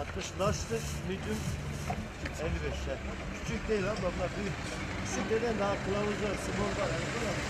60 large'dır, medium 55'ler. Küçük değil ama bunlar büyük. Küçüklerden daha kılavuz var, small var. Yani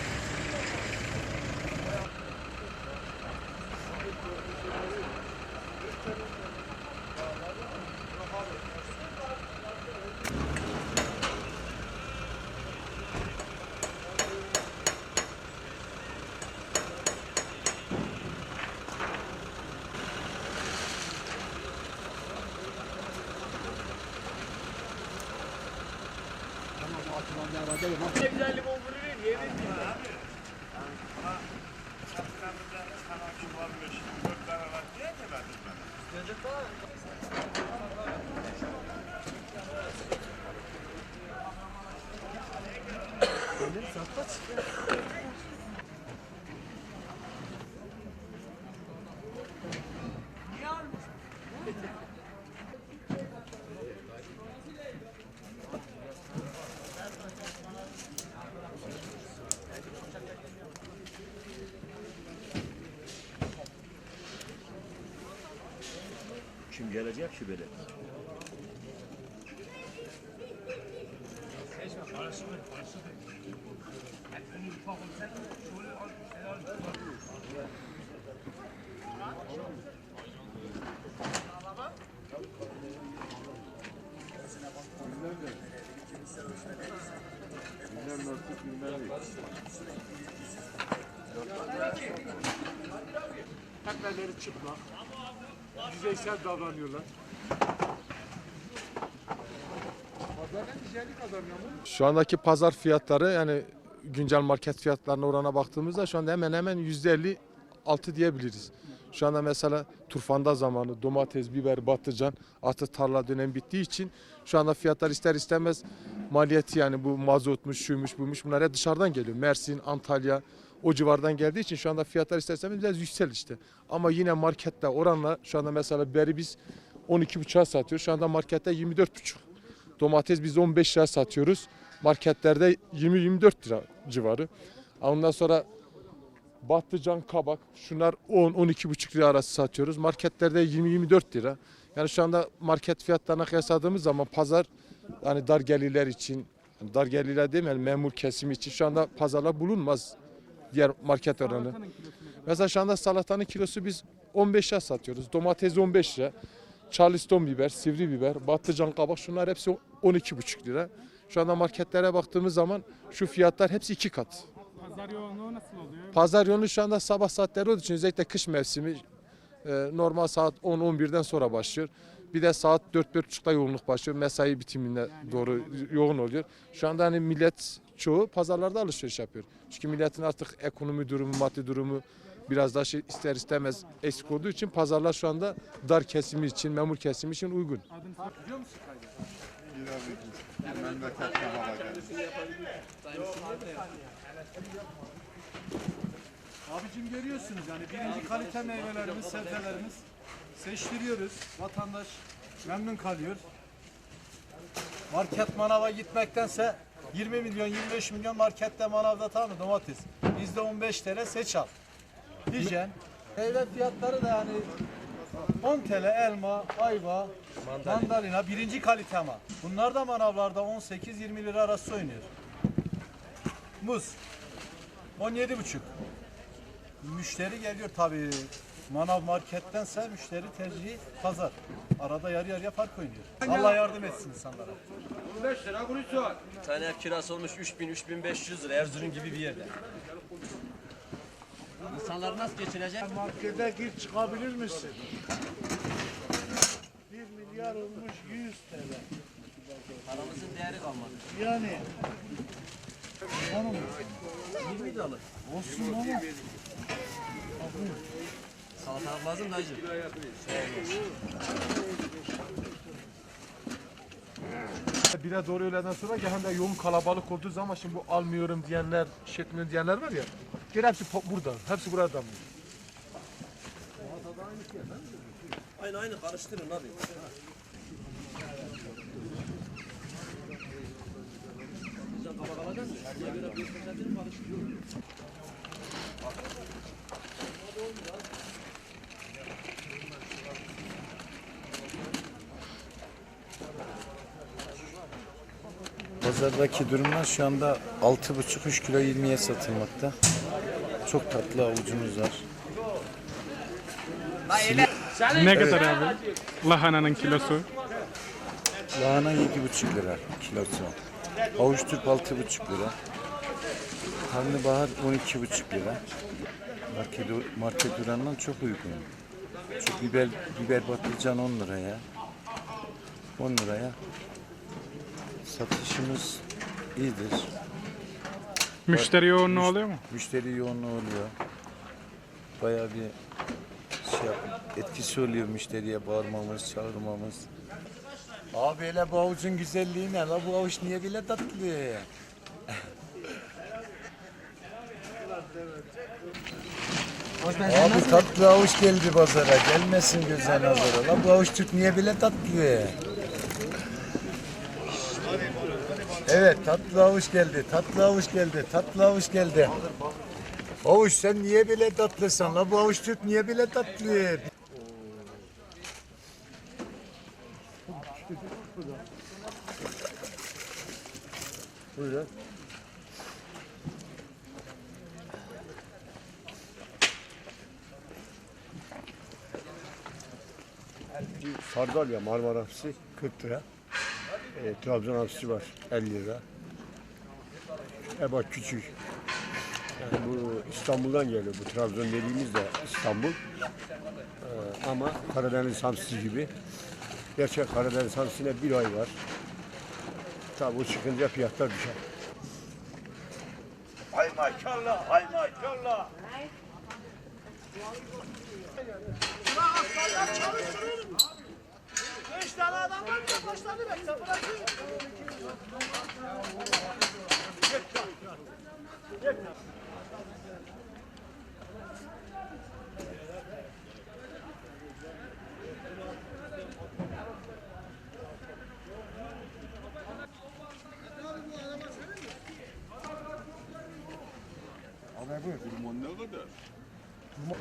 bunlar kim gelecek ki böyle? Temperleri çıplak. Yüzeysel davranıyorlar. Pazardan güzellik kazanıyor mu? Şu andaki pazar fiyatları yani güncel market fiyatlarına orana baktığımızda şu anda hemen hemen %50 altı diyebiliriz. Şu anda mesela turfanda zamanı domates, biber, patlıcan artık tarla dönemi bittiği için şu anda fiyatlar ister istemez maliyeti yani bu mazotmuş, şuymuş, buymuş bunlar hep dışarıdan geliyor. Mersin, Antalya o civardan geldiği için şu anda fiyatlar ister istemez biraz yüksel işte. Ama yine markette oranla şu anda mesela biberi biz 12,5'a satıyoruz. Şu anda markette 24,5. Domates biz 15 lira satıyoruz. Marketlerde 20-24 lira civarı. Ondan sonra Batlıcan, kabak şunlar 10-12,5 lira arası satıyoruz. Marketlerde 20-24 lira. Yani şu anda market fiyatlarına kıyasladığımız zaman pazar hani dar gelirler için, dar gelirler demeyelim memur kesimi için şu anda pazarlar bulunmaz diğer market oranı. Mesela şu anda salatanın kilosu biz 15 lira satıyoruz. Domates 15 lira. Charleston biber, sivri biber, patlıcan kabak şunlar hepsi 12,5 lira. Şu anda marketlere baktığımız zaman şu fiyatlar hepsi iki kat. Pazar yoğunluğu nasıl oluyor? Pazar yoğunluğu şu anda sabah saatleri olduğu için özellikle kış mevsimi e, normal saat 10-11'den sonra başlıyor. Bir de saat 4-4.30'da yoğunluk başlıyor. Mesai bitimine doğru yoğun oluyor. Şu anda hani millet çoğu pazarlarda alışveriş yapıyor. Çünkü milletin artık ekonomi durumu, maddi durumu biraz daha şey ister istemez eksik olduğu için pazarlar şu anda dar kesimi için, memur kesimi için uygun. Kaydı? Abicim görüyorsunuz yani birinci kalite meyvelerimiz, sebzelerimiz seçtiriyoruz. Vatandaş memnun kalıyor. Market manava gitmektense 20 milyon 25 milyon markette manavda tamam mı domates. Bizde 15 TL seç al. Diyeceksin. Meyve fiyatları da yani 10 TL elma, ayva, mandalina. birinci kalite ama. Bunlar da manavlarda 18-20 lira arası oynuyor. Muz 17,5. Müşteri geliyor tabii. Manav markettense müşteri tercihi pazar. Arada yarı yarıya fark oynuyor. Allah yardım etsin insanlara. Tane kirası olmuş 3000-3500 lira Erzurum gibi bir yerde. İnsanlar nasıl geçinecek? Markete gir çıkabilir misin? 1 milyar olmuş 100 TL. Paramızın değeri kalmadı. Yani 20 de alır. olsun ama Salatalık lazım dayıcım. Bire doğru öğleden sonra hem de yoğun kalabalık olduğu zaman şimdi bu almıyorum diyenler, etmiyorum diyenler var ya. Gene hepsi burada. Hepsi burada mı? Aynı aynı karıştırın abi. Sen kabak alacaksın mı? Buna göre bir poşetini Pazardaki durumlar şu anda 6,5-3 kilo 20'ye satılmakta. Çok tatlı avucumuz var. Ne kadar abi? Lahananın kilosu. Lahana 7,5 lira kilosu. Havuç turp 6,5 lira. Karnabahar 12,5 lira. Market, market oranından çok uygun. Şu biber, biber patlıcan 10 liraya. 10 liraya. Satışımız iyidir. Müşteri yoğunluğu oluyor mu? Müşteri yoğunluğu oluyor. Bayağı bir şey yap, etkisi oluyor müşteriye bağırmamız, çağırmamız. Abi hele bu avucun güzelliği ne? La bu avuç niye bile tatlı? Abi tatlı avuç geldi pazara. Gelmesin göze nazara. La bu avuç Türk niye bile tatlı? Evet tatlı avuç geldi. Tatlı avuç geldi. Tatlı avuç geldi. Avuç sen niye bile tatlısın? La bu avuç Türk niye bile tatlı? Buyurun. Sardalya Marmara hapsi 40 lira. E, Trabzon hapsi var 50 lira. Ebat küçük. Yani bu İstanbul'dan geliyor bu Trabzon dediğimiz de İstanbul. Ee, ama Karadeniz hamsi gibi. Gerçek Karadeniz hamsine bir ay var. Tabi o çıkınca fiyatlar düşer. Ay maşallah, ay maşallah. Ulan aslanlar çalıştırır mı? tane adam var bir de kaşlarını bekle. Bırakın. Abi bu limon ne kadar? Limon.